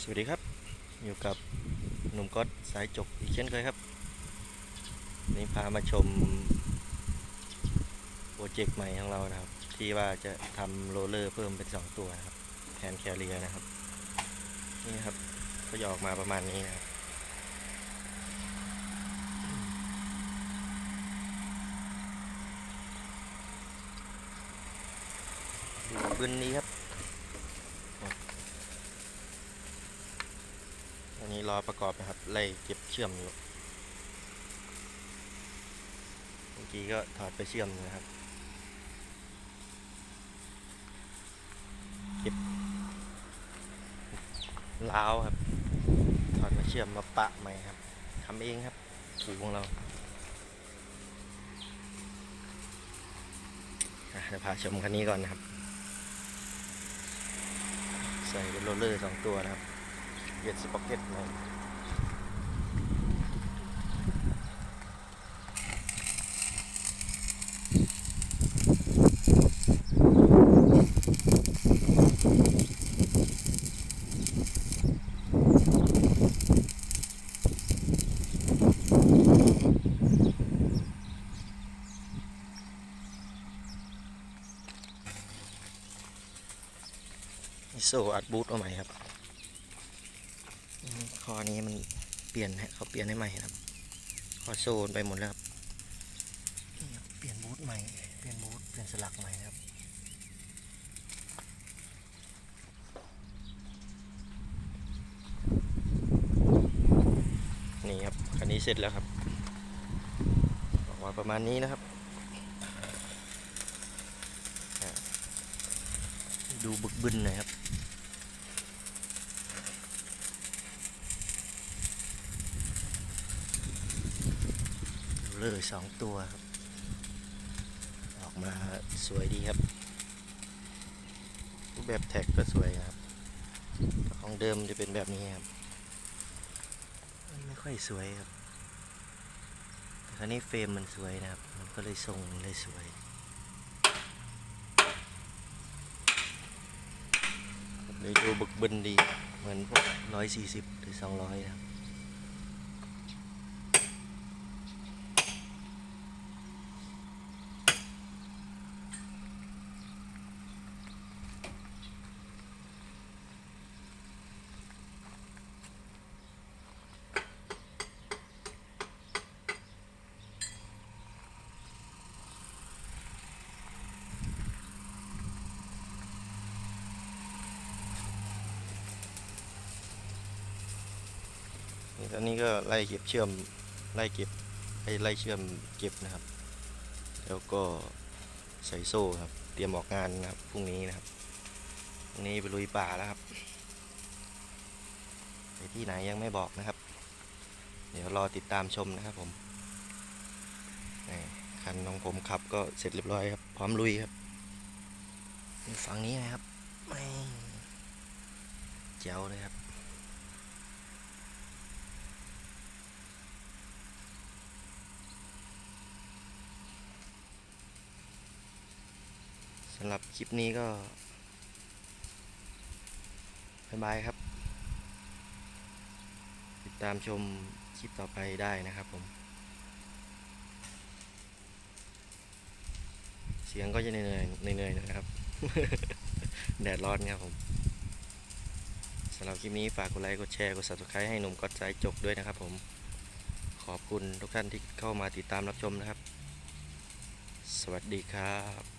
สวัสดีครับ อยู่กับหนุ่มก๊อตสายจกอีกเช่นเคยครับ นี่พามาชมโปรเจกต์ใหม่ของเรานะครับ ที่ว่าจะทำโรลเลอร์เพิ่มเป็น 2 ตัวนะครับแทนแคเรียนะครับ นี่ครับก็จะออกมาประมาณนี้นะครับบึนนี้ครับ อันนี้รอประกอบนะครับ ไล่เก็บเชื่อมอยู่ เมื่อกี้ก็ถอดไปเชื่อมนะครับ เก็บล้าวครับ ถอดมาเชื่อมมาปะใหม่ครับทำเองครับถูของเราอะเดี๋ยวพาชมคันนี้ก่อนนะครับ ใส่เป็นโรลเลอร์สองตัวนะครับ เปลี่ยนสป็อกเก็ ครับอืมข้อนี้มันเปลี่ยนฮะเขาเปลี่ยนให้ใหม่ครับข้อโซนไปหมดแล้วครับนี่ครับ เปลี่ยนบูทใหม่ เปลี่ยนบูทเปลี่ยนสลักใหม่นะครับนี่ครับคันนี้เสร็จแล้วครับออกมาประมาณนี้นะครับอ่าดูบึกบึนหน่อยครับ เลอร์สองตัวครับ ออกมาสวยดีครับ รูปแบบแท็กก็สวยครับ ของเดิมจะเป็นแบบนี้ครับ ไม่ค่อยสวยครับแต่คราวนี้เฟรมมันสวยนะครับ มันก็เลยทรงเลยสวยเลยดูบึกบึนดี เหมือนพวกร้อยสี่สิบหรือสองร้อยนะครับ นี่ ตอนนี้ก็ไล่เก็บเชื่อมไล่เก็บไล่ไล่เชื่อมเก็บนะครับ แล้วก็ใส่โซ่ครับ เตรียมออกงานนะครับพรุ่งนี้นะครับพรุ่งนี้ไปลุยป่าแล้วครับไปที่ไหนยังไม่บอกนะครับ เดี๋ยวรอติดตามชมนะครับผมคันของผมขับก็เสร็จเรียบร้อยครับ พร้อมลุยครับฝั่งนี้นะครับไม่เจ๋วเลยครับ สำหรับคลิปนี้ก็บายบายครับ ติดตามชมคลิปต่อไปได้นะครับผม เสียงก็จะเหนื่อยๆเหนื่อยๆนะครับ แดดร้อนครับผมสำหรับคลิปนี้ฝากกดไลค์ กดแชร์ กด subscribe ให้หนุ่มกดใจจกด้วยนะครับผม ขอบคุณทุกท่านที่เข้ามาติดตามรับชมนะครับ สวัสดีครับ